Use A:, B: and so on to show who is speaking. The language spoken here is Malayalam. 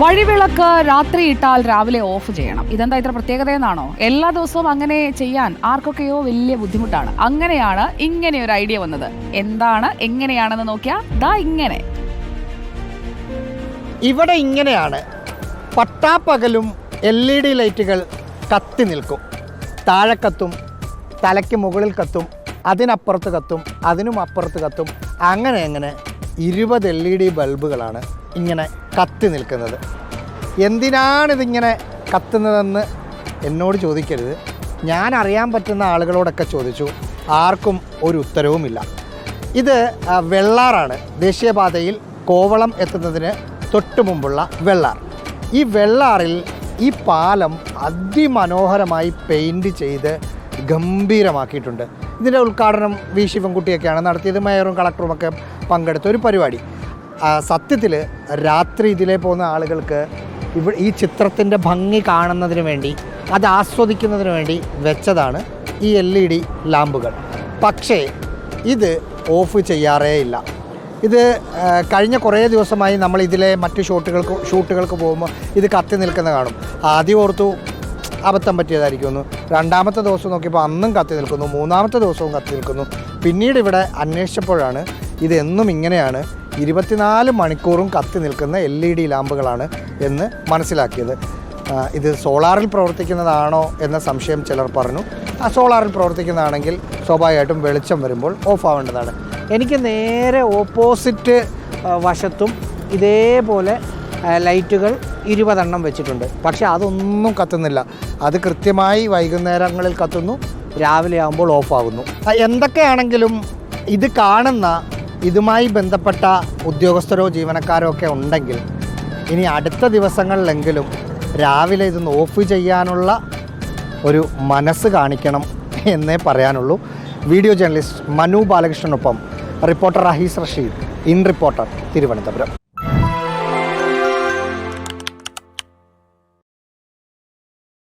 A: വഴിവിളക്ക് രാത്രി ഇട്ടാൽ രാവിലെ ഓഫ് ചെയ്യണം. ഇതെന്താ ഇത്ര പ്രത്യേകതയെന്നാണോ? എല്ലാ ദിവസവും അങ്ങനെ ചെയ്യാൻ ആർക്കൊക്കെയോ വലിയ ബുദ്ധിമുട്ടാണ്. അങ്ങനെയാണ് ഇങ്ങനെ ഒരു ഐഡിയ വന്നത്. എന്താണ് എങ്ങനെയാണെന്ന് നോക്കിയാൽ ദാ ഇങ്ങനെ.
B: ഇവിടെ ഇങ്ങനെയാണ്. പട്ടാപ്പകലും എൽ ഇ ഡി ലൈറ്റുകൾ കത്തി നിൽക്കും. താഴെ കത്തും തലയ്ക്ക് മുകളിൽ കത്തും അതിനപ്പുറത്ത് കത്തും അതിനും അപ്പുറത്ത് കത്തും അങ്ങനെ അങ്ങനെ ഇരുപത് എൽ ഇ ഡി ബൾബുകളാണ് ഇങ്ങനെ കത്തി നിൽക്കുന്നത്. എന്തിനാണിതിങ്ങനെ കത്തുന്നതെന്ന് എന്നോട് ചോദിക്കരുത്. ഞാൻ അറിയാൻ പറ്റുന്ന ആളുകളോടൊക്കെ ചോദിച്ചു. ആർക്കും ഒരു ഉത്തരവുമില്ല. ഇത് വെള്ളാറാണ്. ദേശീയപാതയിൽ കോവളം എത്തുന്നതിന് തൊട്ട് മുമ്പുള്ള വെള്ളാർ. ഈ വെള്ളാറിൽ ഈ പാലം അതിമനോഹരമായി പെയിന്റ് ചെയ്ത് ഗംഭീരമാക്കിയിട്ടുണ്ട്. ഇതിന്റെ ഉദ്ഘാടനം വി. ശിവൻകുട്ടിയൊക്കെയാണ് നടത്തിയത്. മേയറും കളക്ടറും ഒക്കെ പങ്കെടുത്ത ഒരു പരിപാടി. സത്യത്തിൽ രാത്രി ഇതിലേ പോകുന്ന ആളുകൾക്ക് ഇവ ഈ ചിത്രത്തിന്റെ ഭംഗി കാണുന്നതിന് വേണ്ടി അത് ആസ്വദിക്കുന്നതിന് വേണ്ടി വെച്ചതാണ് ഈ എൽ ഇ ഡി ലാമ്പുകൾ. പക്ഷേ ഇത് ഓഫ് ചെയ്യാറേ ഇല്ല. ഇത് കഴിഞ്ഞ കുറേ ദിവസമായി നമ്മൾ ഇതിലെ മറ്റു ഷോട്ടുകൾക്ക് ഷൂട്ടുകൾക്ക് പോകുമ്പോൾ ഇത് കത്തി നിൽക്കുന്ന കാണും. ആദ്യം ഓർത്തു അബദ്ധം പറ്റിയതായിരിക്കുമെന്ന്. രണ്ടാമത്തെ ദിവസം നോക്കിയപ്പോൾ അന്നും കത്തി നിൽക്കുന്നു മൂന്നാമത്തെ ദിവസവും കത്തി നിൽക്കുന്നു. പിന്നീട് ഇവിടെ അന്വേഷിച്ചപ്പോഴാണ് ഇതെന്നും ഇങ്ങനെയാണ്. ഇരുപത്തിനാല് മണിക്കൂറും കത്തി നിൽക്കുന്ന എൽ ഇ ഡി ലാമ്പുകളാണ് എന്ന് മനസ്സിലാക്കിയത്. ഇത് സോളാറിൽ പ്രവർത്തിക്കുന്നതാണോ എന്ന സംശയം ചിലർ പറഞ്ഞു. ആ സോളാറിൽ പ്രവർത്തിക്കുന്നതാണെങ്കിൽ സ്വാഭാവികമായിട്ടും വെളിച്ചം വരുമ്പോൾ ഓഫ് ആവേണ്ടതാണ്. എനിക്ക് നേരെ ഓപ്പോസിറ്റ് വശത്തും ഇതേപോലെ ലൈറ്റുകൾ ഇരുപതെണ്ണം വെച്ചിട്ടുണ്ട്. പക്ഷേ അതൊന്നും കത്തുന്നില്ല. അത് കൃത്യമായി വൈകുന്നേരങ്ങളിൽ കത്തുന്നു രാവിലെ ആകുമ്പോൾ ഓഫ് ആകുന്നു എന്തൊക്കെയാണെങ്കിലും ഇത് കാണുന്ന ഇതുമായി ബന്ധപ്പെട്ട ഉദ്യോഗസ്ഥരോ ജീവനക്കാരോ ഒക്കെ ഉണ്ടെങ്കിൽ ഇനി അടുത്ത ദിവസങ്ങളിലെങ്കിലും രാവിലെ ഇതൊന്ന് ഓഫ് ചെയ്യാനുള്ള ഒരു മനസ്സ് കാണിക്കണം എന്നേ പറയാനുള്ളൂ. Video journalist Manu ബാലകൃഷ്ണനൊപ്പം reporter Ahees Rasheed in reporter Thiruvananthapuram.